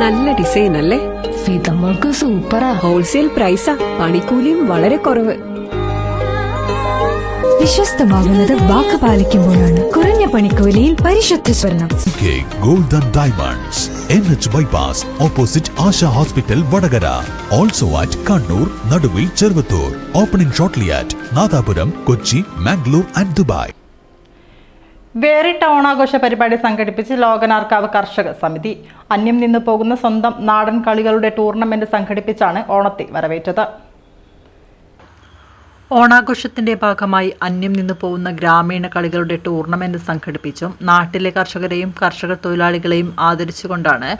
നല്ല ഡിസൈൻ അല്ലേ? ഫിതമ്മൾക്ക് സൂപ്പറാ. ഹോൾസെയിൽ പ്രൈസാ പണിക്കൂലിയും വളരെ കുറവ്. വിശ്വസ്തമാകുന്നത് വാക്ക് പാലിക്കുമ്പോഴാണ്. കുറഞ്ഞ പണിക്കൂലിയിൽ പരിശുദ്ധ സ്വർണം. K golden diamonds N H bypass opposite Asha hospital Vadakara. Also at Kannur Naduvil Cheruvathur. Opening shortly at Nadapuram Kochi Mangalore and Dubai വേറിട്ട ഓണാഘോഷ പരിപാടി സംഘടിപ്പിച്ച് ലോകനാർക്കാവ് കർഷക സമിതി. അന്യം നിന്നു പോകുന്ന സ്വന്തം നാടൻ കളികളുടെ ടൂർണമെന്റ് സംഘടിപ്പിച്ചാണ് ഓണത്തെ വരവേറ്റത്. ഓണാഘോഷത്തിന്റെ ഭാഗമായി അന്യം നിന്നു പോകുന്ന ഗ്രാമീണ കളികളുടെ ടൂർണമെന്റ് സംഘടിപ്പിച്ചും നാട്ടിലെ കർഷകരെയും കർഷക തൊഴിലാളികളെയും ആദരിച്ചുകൊണ്ടാണ്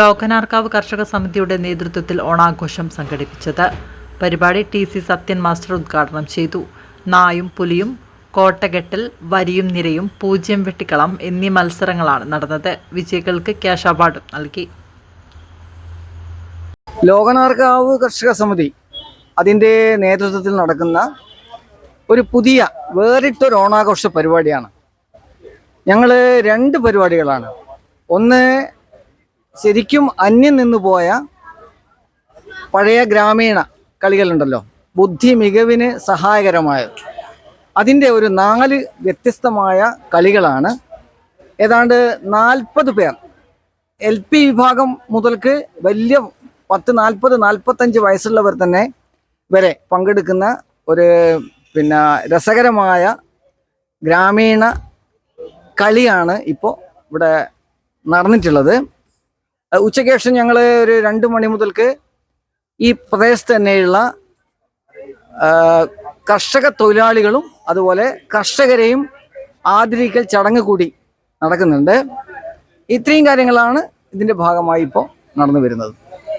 ലോകനാർക്കാവ് കർഷക സമിതിയുടെ നേതൃത്വത്തിൽ ഓണാഘോഷം സംഘടിപ്പിച്ചത്. പരിപാടി ടി സി സത്യൻ മാസ്റ്റർ ഉദ്ഘാടനം ചെയ്തു. നായും പുലിയും കോട്ടകെട്ടൽ വരിയും നിരയും പൂജ്യം വെട്ടിക്കളം എന്നീ മത്സരങ്ങളാണ് നടന്നത്. വിജയികൾക്ക് ക്യാഷ് അവാർഡും നൽകി. ലോകനാർക്കാവ് കർഷക സമിതി അതിന്റെ നേതൃത്വത്തിൽ നടക്കുന്ന ഒരു പുതിയ വേറിട്ടൊരു ഓണാഘോഷ പരിപാടിയാണ്. ഞങ്ങൾ രണ്ട് പരിപാടികളാണ്. ഒന്ന് ശരിക്കും അന്യം നിന്നു പോയ പഴയ ഗ്രാമീണ കളികളുണ്ടല്ലോ. ബുദ്ധി മികവിന് സഹായകരമായത് അതിന്റെ ഒരു നാല് വ്യത്യസ്തമായ കളികളാണ്. ഏതാണ്ട് നാൽപ്പത് പേർ. എൽ പി വിഭാഗം മുതൽക്ക് വലിയ പത്ത് നാൽപ്പത് നാൽപ്പത്തഞ്ച് വയസ്സുള്ളവർ തന്നെ വരെ പങ്കെടുക്കുന്ന ഒരു പിന്നെ രസകരമായ ഗ്രാമീണ കളിയാണ് ഇപ്പോൾ ഇവിടെ നടന്നിട്ടുള്ളത്. ഉച്ചയ്ക്ക് ശേഷം ഞങ്ങൾ ഒരു രണ്ട് മണി മുതൽക്ക് ഈ പ്രദേശത്ത് തന്നെയുള്ള കർഷക തൊഴിലാളികളും അതുപോലെ കർഷകരെയും ആദരിക്കൽ ചടങ്ങ് കൂടി നടക്കുന്നുണ്ട്. ഇത്രയും കാര്യങ്ങളാണ് ഇതിന്റെ ഭാഗമായി ഇപ്പോൾ നടന്നു വരുന്നത്.